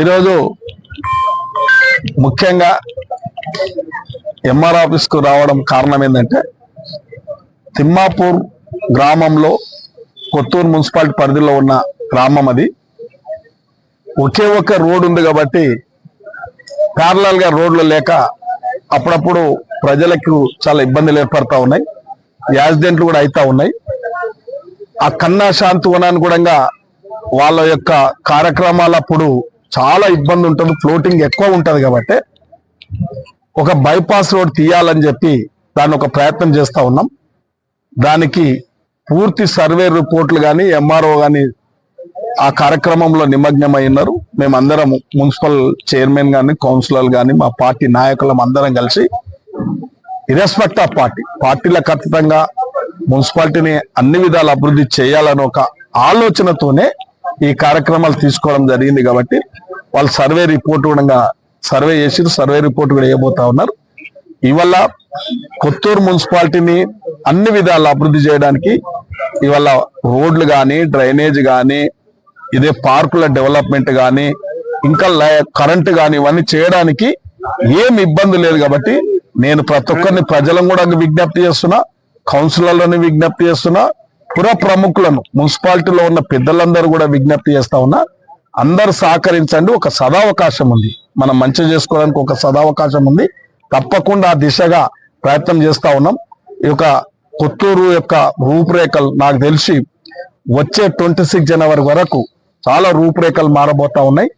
ఈరోజు ముఖ్యంగా ఎంఆర్ ఆఫీస్కు రావడం కారణం ఏంటంటే తిమ్మాపూర్ గ్రామంలో కొత్తూరు మున్సిపాలిటీ పరిధిలో ఉన్న గ్రామం అది. ఒకే ఒక్క రోడ్డు ఉంది కాబట్టి ప్యారలల్గా రోడ్లు లేక అప్పుడప్పుడు ప్రజలకు చాలా ఇబ్బందులు ఏర్పడతా ఉన్నాయి. యాక్సిడెంట్లు కూడా అవుతా ఉన్నాయి. ఆ కన్నా శాంతివనాన్ని కూడా వాళ్ళ యొక్క కార్యక్రమాలప్పుడు చాలా ఇబ్బంది ఉంటుంది ఫ్లోటింగ్ ఎక్కువ ఉంటుంది కాబట్టి ఒక బైపాస్ రోడ్ తీయాలని చెప్పి దాన్ని ఒక ప్రయత్నం చేస్తూ ఉన్నాం. దానికి పూర్తి సర్వే రిపోర్ట్లు కానీ ఎంఆర్ఓ కానీ ఆ కార్యక్రమంలో నిమగ్నమై ఉన్నారు. మేమందరం మున్సిపల్ చైర్మన్ కానీ కౌన్సిలర్ కానీ మా పార్టీ నాయకులం అందరం కలిసి ఇరెస్పెక్ట్ ఆఫ్ పార్టీ పార్టీల ఖచ్చితంగా మున్సిపాలిటీని అన్ని విధాలు అభివృద్ధి చేయాలని ఒక ఆలోచనతోనే ఈ కార్యక్రమాలు తీసుకోవడం జరిగింది కాబట్టి వాళ్ళు సర్వే రిపోర్ట్ కూడా సర్వే చేసి సర్వే రిపోర్ట్ కూడా వేయబోతా ఉన్నారు. ఇవల్ల కొత్తూరు మున్సిపాలిటీని అన్ని విధాలు అభివృద్ధి చేయడానికి ఇవాళ రోడ్లు కానీ డ్రైనేజ్ కానీ ఇదే పార్కుల డెవలప్మెంట్ కానీ ఇంకా కరెంట్ కానీ ఇవన్నీ చేయడానికి ఏం ఇబ్బంది లేదు కాబట్టి నేను ప్రతి ఒక్కరిని ప్రజలను కూడా విజ్ఞప్తి చేస్తున్నా కౌన్సిలర్లను విజ్ఞప్తి చేస్తున్నా పుర ప్రముఖులను మున్సిపాలిటీలో ఉన్న పెద్దలందరూ కూడా విజ్ఞప్తి చేస్తా ఉన్నా అందరు సహకరించండి. ఒక సదావకాశం ఉంది. మనం మంచి చేసుకోవడానికి ఒక సదావకాశం ఉంది. తప్పకుండా ఆ దిశగా ప్రయత్నం చేస్తా ఉన్నాం. ఈ యొక్క కొత్తూరు యొక్క రూపురేఖలు నాకు తెలిసి వచ్చే ట్వంటీ సిక్స్ జనవరి వరకు చాలా రూపురేఖలు మారబోతా ఉన్నాయి.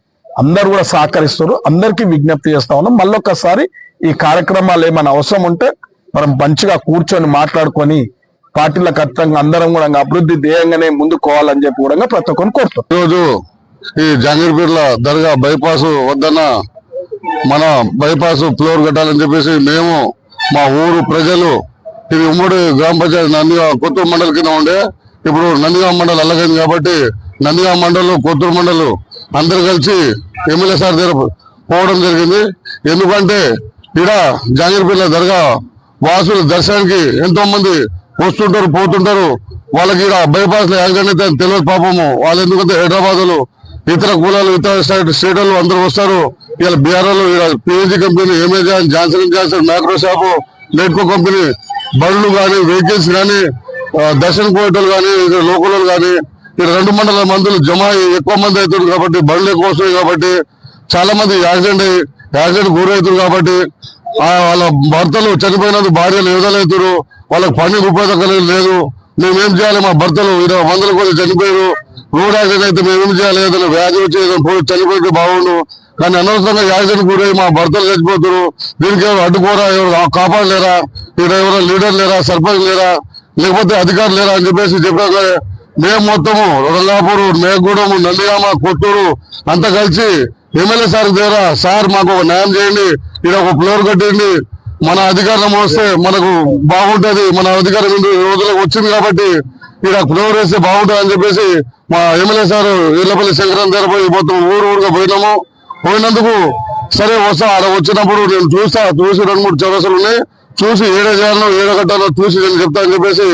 అందరు కూడా సహకరిస్తారు అందరికీ విజ్ఞప్తి చేస్తా ఉన్నాం. మళ్ళొక్కసారి ఈ కార్యక్రమాలు ఏమైనా అవసరం ఉంటే మనం మంచిగా కూర్చొని మాట్లాడుకొని పార్టీల ఖచ్చితంగా అందరం కూడా అభివృద్ధి ధ్యేయంగానే ముందుకు పోవాలని చెప్పి కూడా ప్రతి ఒక్కరిని కోరుతాం ఈరోజు ఈ జంగీర్పేట్ల దర్గా బైపాస్ వద్దన్న మన బైపాస్ ఫ్లోర్ కట్టాలని చెప్పేసి మేము మా ఊరు ప్రజలు ఇది ఉమ్మడి గ్రామ పంచాయతీ నందిగా కొత్తూరు మండలి కింద ఉండే ఇప్పుడు నందిగామ మండలి అల్లగైంది కాబట్టి నందిగామ మండలం కొత్తూరు మండలు అందరు కలిసి ఎమ్మెల్యే సార్ దగ్గర పోవడం జరిగింది. ఎందుకంటే ఇక్కడ జంగీర్పేట్ల దర్గా వాసులు దర్శనానికి ఎంతో మంది వస్తుంటారు పోతుంటారు. వాళ్ళకి ఇక్కడ బైపాస్లో యాక్సిడెంట్ అయితే తెలియదు పాపము. వాళ్ళు ఎందుకంటే హైదరాబాద్ ఇతర కులాలు ఇతర స్టేట్లో అందరూ వస్తారు. ఇలా BRO PhD company Amazon Johnson Johnson Microsoft నెట్కో company బళ్ళు కానీ వెహికల్స్ కానీ దర్శన్ పోయేటోళ్ళు కానీ లోకల్ కానీ ఈ రెండు మండల మందులు జమ ఎక్కువ మంది అవుతుంది కాబట్టి బళ్ళు ఎక్కువ వస్తాయి కాబట్టి చాలా మంది యాక్సిడెంట్ అయ్యి యాక్సిడెంట్ గురవుతుంది కాబట్టి వాళ్ళ భర్తలు చనిపోయినందుకు భార్యలు ఎదురవుతారు వాళ్ళకి పని ఉపయోగకలేదు లేదు. మేమేం చేయాలి? మా భర్తలు ఇరవై వందల కొద్ది చనిపోయారు. రోడ్ యాక్సిడెంట్ అయితే మేమేం చేయాలి? ఏదైనా వ్యాధి వచ్చి ఏదైనా చనిపోతే బాగుండు. కానీ అనవసరంగా యాక్సిడెంట్ గురై మా భర్తలు చచ్చిపోతారు. దీనికి ఎవరు అడ్డుకోరా? ఎవరు కాపాడలేరా? ఇక్కడ ఎవరు లీడర్ లేరా? సర్పంచ్ లేరా? లేకపోతే అధికారులు లేరా అని చెప్పేసి చెప్పాక మేము మొత్తము రంగాపూరు మేగూడెం నందిగామ కొత్తూరు అంతా కలిసి ఎమ్మెల్యే సార్ దగ్గర సార్ మాకు ఒక న్యాయం చేయండి ఇక్కడ ఒక ఫ్లోర్ కట్టండి మన అధికారం వస్తే మనకు బాగుంటది మన అధికారం రోజులకు వచ్చింది కాబట్టి ఇక్కడ ఫ్లోర్ వేస్తే బాగుంటుంది అని చెప్పేసి మా ఎమ్మెల్యే సార్ ఎల్లపల్లి శంకరం దగ్గర పోయి మొత్తం ఊరు ఊరుగా పోయినాము. పోయినందుకు సరే వస్తా అక్కడ వచ్చినప్పుడు నేను చూస్తా చూసి రెండు మూడు చౌరసలు ఉన్నాయి. చూసి ఏడ చేయాలో ఏడ కట్టాలో చూసి నేను చెప్తా అని చెప్పేసి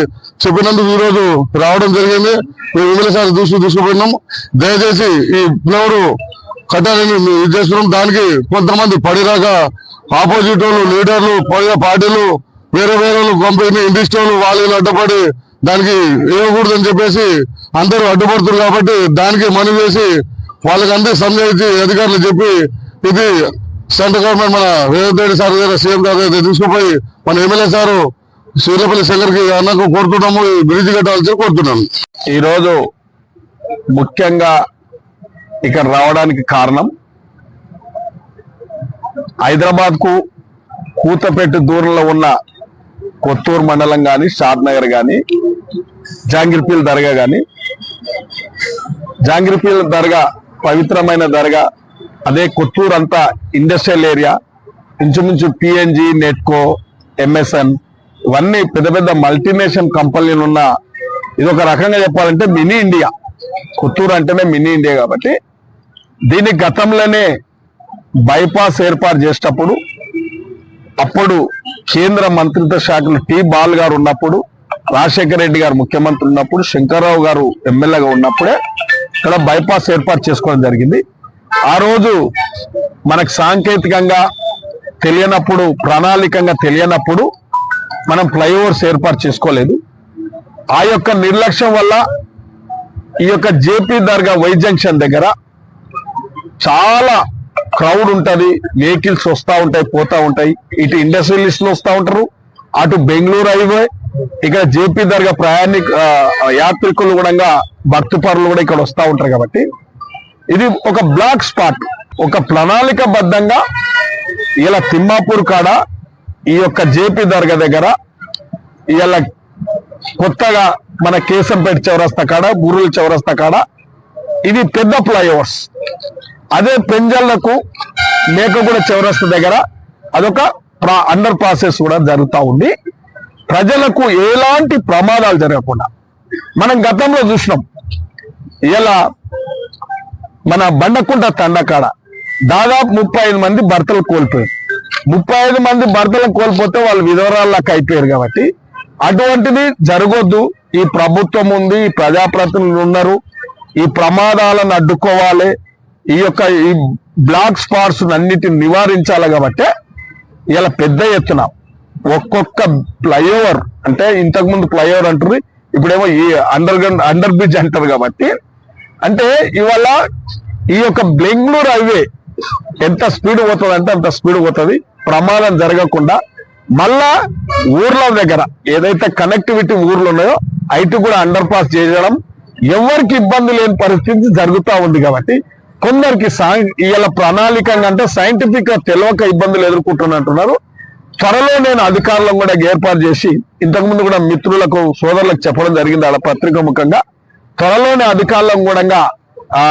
చెప్పినందుకు ఈరోజు రోజు రావడం జరిగింది. మేము ఎమ్మెల్యే సార్ చూసి తీసుకుపోయినాం దయచేసి ఈ ఫ్లోర్ కట్టాలని మేము ఇది చేస్తున్నాం దానికి కొంతమంది పడిరాక ఆపోజిట్ వాళ్ళు లీడర్లు పార్టీలు వేరే వేరే వాళ్ళు కంపెనీ ఇండస్ట్రీలు వాళ్ళు అడ్డపడి అడ్డుపడి దానికి వేయకూడదని చెప్పేసి అందరూ అడ్డుపడుతున్నారు కాబట్టి దానికి మనీ వేసి వాళ్ళకి అందరూ అధికారులు చెప్పి ఇది సెంట్రల్ గవర్నమెంట్ మన రేవంత్ రెడ్డి సార్ దగ్గర సీఎం గారి దగ్గర తీసుకుపోయి మన ఎమ్మెల్యే సారు సూర్యపల్లి శంకర్కి అన్నకు కోరుతున్నాము ఈ బ్రిడ్జ్ కట్టాల్సి కోరుతున్నాము ఈరోజు ముఖ్యంగా ఇక్కడ రావడానికి కారణం హైదరాబాద్కు దూరంలో ఉన్న కొత్తూరు మండలం కానీ షాద్ నగర్ కానీ జాంగిర్పీల్ దర్గా కానీ జాంగిర్పీల్ దర్గా పవిత్రమైన దర్గా అదే కొత్తూరు అంతా ఇండస్ట్రియల్ ఏరియా ఇంచుమించు పిఎన్జి నెట్కో ఎంఎస్ఎన్ ఇవన్నీ పెద్ద పెద్ద మల్టీనేషనల్ కంపెనీలు ఉన్న ఇది ఒక రకంగా చెప్పాలంటే మినీ ఇండియా కొత్తూరు అంటేనే మినీ ఇండియా కాబట్టి దీని గతంలోనే బైపాస్ ఏర్పాటు చేసేటప్పుడు అప్పుడు కేంద్ర మంత్రిత్వ శాఖలు టి బాల్ గారు ఉన్నప్పుడు రాజశేఖర రెడ్డి గారు ముఖ్యమంత్రి ఉన్నప్పుడు శంకర్రావు గారు ఎమ్మెల్యేగా ఉన్నప్పుడే ఇక్కడ బైపాస్ ఏర్పాటు చేసుకోవడం జరిగింది. ఆ రోజు మనకు సాంకేతికంగా తెలియనప్పుడు ప్రణాళికంగా తెలియనప్పుడు మనం ఫ్లైఓవర్స్ ఏర్పాటు చేసుకోలేదు. ఆ యొక్క నిర్లక్ష్యం వల్ల ఈ యొక్క జేపీ దర్గా వై జంక్షన్ దగ్గర చాలా క్రౌడ్ ఉంటది వెహికల్స్ వస్తూ ఉంటాయి పోతా ఉంటాయి. ఇటు ఇండస్ట్రియలిస్టులు వస్తూ ఉంటారు అటు బెంగళూరు హైవే ఇక్కడ జేపీ దర్గా ప్రయాణిక యాత్రికులు కూడా భక్తుపరులు కూడా ఇక్కడ వస్తూ ఉంటారు కాబట్టి. ఇది ఒక బ్లాక్ స్పాట్ ఒక ప్రణాళిక బద్ధంగా ఇలా తిమ్మాపూర్ కాడ ఈ యొక్క జేపీ దర్గా దగ్గర ఇలా కొత్తగా మన కేశంపేట చౌరస్తా కాడ బుర్రుల చౌరస్తా కాడ ఇది పెద్ద ఫ్లైఓవర్స్ అదే పెంజల్లకు మేకగూడ చౌరస్తా దగ్గర అదొక అండర్ ప్రాసెస్ కూడా జరుగుతూ ఉంది. ప్రజలకు ఎలాంటి ప్రమాదాలు జరగకుండా మనం గతంలో చూసినాం. ఇలా మన బండకుంట తండకాడ దాదాపు ముప్పై ఐదు మంది భర్తలు కోల్పోయారు. ముప్పై ఐదు మంది భర్తలు కోల్పోతే వాళ్ళు విధవరాళ్ళకి అయిపోయారు కాబట్టి అటువంటిది జరగొద్దు. ఈ ప్రభుత్వం ఉంది ఈ ప్రజాప్రతినిధులు ఉన్నారు. ఈ ప్రమాదాలను అడ్డుకోవాలి. ఈ యొక్క ఈ బ్లాక్ స్పాట్స్ అన్నిటిని నివారించాలి కాబట్టి ఇలా పెద్ద ఎత్తున ఒక్కొక్క ఫ్లైఓవర్ అంటే ఇంతకుముందు ఫ్లైఓవర్ అంటుంది ఇప్పుడేమో ఈ అండర్ గ్రౌండ్ అండర్ బ్రిడ్జ్ అంటారు కాబట్టి అంటే ఇవాళ ఈ యొక్క బెంగళూరు హైవే ఎంత స్పీడ్ పోతుంది అంటే అంత స్పీడ్ పోతుంది ప్రమాదం జరగకుండా మళ్ళా ఊర్ల దగ్గర ఏదైతే కనెక్టివిటీ ఊర్లు ఉన్నాయో అయితే కూడా అండర్ పాస్ చేయడం ఎవరికి ఇబ్బంది లేని పరిస్థితి జరుగుతూ ఉంది కాబట్టి కొందరికి ఇవాళ ప్రణాళికంగా అంటే సైంటిఫిక్గా తెలియక ఇబ్బందులు ఎదుర్కొంటున్నట్టున్నారు. త్వరలో నేను అధికారులను కూడా ఏర్పాటు చేసి ఇంతకుముందు కూడా మిత్రులకు సోదరులకు చెప్పడం జరిగింది ఆడ పత్రిక ముఖంగా. త్వరలోనే అధికారులను కూడా ఆ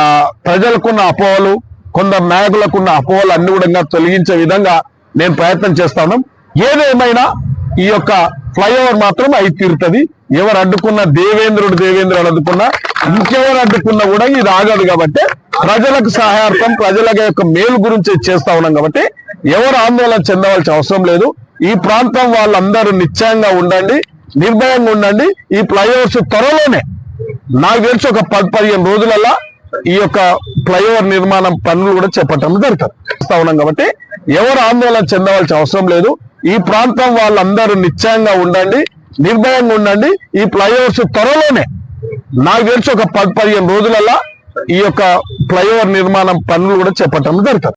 ప్రజలకున్న అపోహలు కొందరు నాయకులకున్న అపోహలు అన్ని కూడా తొలగించే విధంగా నేను ప్రయత్నం చేస్తాను. ఏదేమైనా ఈ యొక్క ఫ్లైఓవర్ మాత్రం అయి తీరుతుంది ఎవరు అడ్డుకున్న దేవేంద్రుడు దేవేంద్రుడు అడ్డుకున్నా ఇంకెవరు అడ్డుకున్నా కూడా ఇది ఆగదు కాబట్టి ప్రజలకు సహాయార్థం ప్రజల యొక్క మేలు గురించి చేస్తా ఉన్నాం కాబట్టి ఎవరు ఆందోళన చెందవలసిన అవసరం లేదు. ఈ ప్రాంతం వాళ్ళందరూ నిశ్చయంగా ఉండండి నిర్భయంగా ఉండండి. ఈ ఫ్లైఓవర్స్ త్వరలోనే నాకు తెలిసి ఒక పది పదిహేను రోజులలో ఈ యొక్క ఫ్లైఓవర్ నిర్మాణం పనులు కూడా చేపట్టడం జరుగుతుంది. చేస్తా ఉన్నాం కాబట్టి ఎవరు ఆందోళన చెందవలసిన అవసరం లేదు. ఈ ప్రాంతం వాళ్ళందరూ నిశ్చయంగా ఉండండి. నిర్భయంగా ఉండండి. ఈ ఫ్లైఓవర్స్ త్వరలోనే నాకు తెలిసి ఒక పది పదిహేను రోజులలో ఈ యొక్క ఫ్లైఓవర్ నిర్మాణం పనులు కూడా చేపట్టడం జరుగుతుంది.